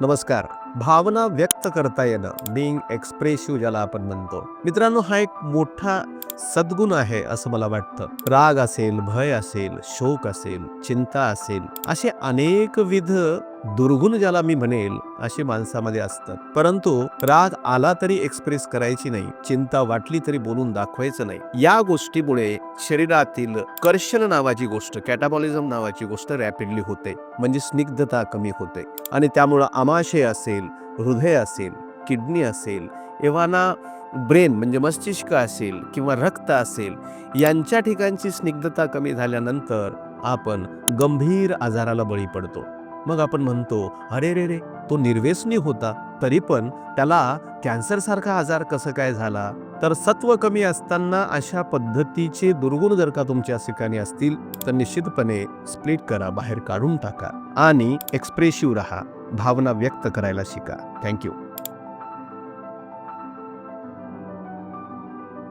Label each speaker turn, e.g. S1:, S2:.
S1: नमस्कार. भावना व्यक्त करता येणं बिंग एक्सप्रेसिव्ह ज्याला आपण म्हणतो. मित्रांनो हा एक मोठा सद्गुण आहे असं मला वाटतं. राग असेल भय असेल शोक असेल चिंता असेल असे अनेकविध दुर्गुण ज्याला मी म्हणेल असे माणसामध्ये असतात. परंतु राग आला तरी एक्सप्रेस करायची नाही. चिंता वाटली तरी बोलून दाखवायचं नाही. या गोष्टीमुळे शरीरातील कर्षण नावाची गोष्ट कॅटाबॉलिझम नावाची गोष्ट रॅपिडली होते. म्हणजे स्निग्धता कमी होते. आणि त्यामुळं आमाशय असेल हृदय असेल किडनी असेल एव्हाना ब्रेन म्हणजे मस्तिष्क असेल किंवा रक्त असेल यांच्या ठिकाणची स्निग्धता कमी झाल्यानंतर आपण गंभीर आजाराला बळी पडतो. मग आपण म्हणतो अरे रे रे तो निर्वेसनी होता तरी पण त्याला कॅन्सरसारखा आजार कसं काय झाला? तर सत्व कमी असताना अशा पद्धतीचे दुर्गुण जर का तुमच्या ठिकाणी असतील तर निश्चितपणे स्प्लिट करा बाहेर काढून टाका आणि एक्सप्रेसिव्ह राहा. भावना व्यक्त करायला शिका. थँक्यू